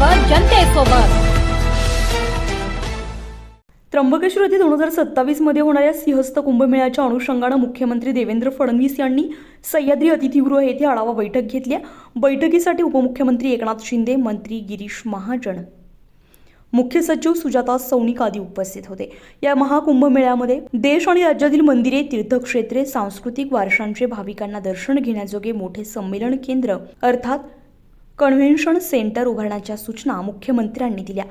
बागलांचा जनतेसोबत. त्र्यंबकेश्वर येथे दोन हजार सत्तावीसमध्ये होणाऱ्या सिंहस्थ कुंभमेळ्याच्या अनुषंगानं मुख्यमंत्री देवेंद्र फडणवीस यांनी सह्याद्री अतिथीगृह येथे आढावा बैठक घेतल्या बैठकीसाठी उपमुख्यमंत्री एकनाथ शिंदे मंत्री गिरीश महाजन. मुख्य सचिव सुजाता सौनिक आदी उपस्थित होते. या महाकुंभमेळ्यामध्ये देश आणि राज्यातील मंदिरे तीर्थक्षेत्रे सांस्कृतिक वारशांचे भाविकांना दर्शन घेण्याजोगे मोठे संमेलन केंद्र अर्थात कन्व्हेन्शन सेंटर उभारण्याच्या सूचना मुख्यमंत्र्यांनी दिल्या.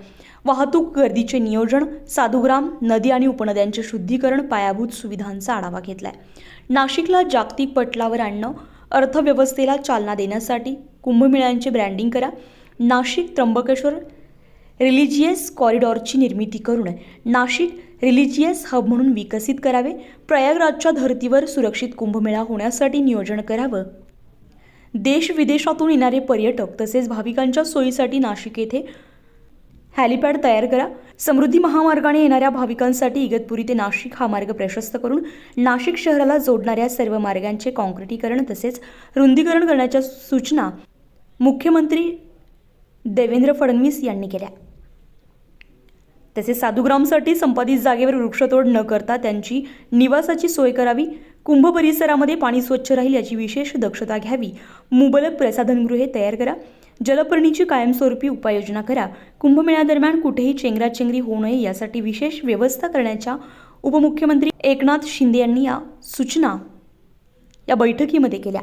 वाहतूक गर्दीचे नियोजन साधुग्राम नदी आणि उपनद्यांचे शुद्धीकरण पायाभूत सुविधांचा आढावा घेतलाय. नाशिकला जागतिक पटलावर आणणं अर्थव्यवस्थेला चालना देण्यासाठी कुंभमेळ्यांचे ब्रँडिंग करा. नाशिक त्र्यंबकेश्वर रिलिजियस कॉरिडॉरची निर्मिती करून नाशिक रिलिजियस हब म्हणून विकसित करावे. प्रयागराजच्या धर्तीवर सुरक्षित कुंभमेळा होण्यासाठी नियोजन करावं. देश विदेशातून येणारे पर्यटक तसेच भाविकांच्या सोयीसाठी नाशिक येथे हॅलिपॅड तयार करा. समृद्धी महामार्गाने येणाऱ्या भाविकांसाठी इगतपुरी ते नाशिक हा मार्ग प्रशस्त करून नाशिक शहराला जोडणाऱ्या सर्व मार्गांचे काँक्रिटीकरण तसेच रुंदीकरण करण्याच्या सूचना मुख्यमंत्री देवेंद्र फडणवीस यांनी केल्या. तसेच साधुग्रामसाठी संपादित जागेवर वृक्षतोड न करता त्यांची निवासाची सोय करावी. कुंभ परिसरामध्ये पाणी स्वच्छ राहील याची विशेष दक्षता घ्यावी. मुबलक प्रसाधनगृहे तयार करा. जलपर्णीची कायमस्वरूपी उपाययोजना करा. कुंभमेळ्यादरम्यान कुठेही चेंगराचेंगरी होऊ नये यासाठी विशेष व्यवस्था करण्याच्या उपमुख्यमंत्री एकनाथ शिंदे यांनी या सूचना या बैठकीमध्ये केल्या.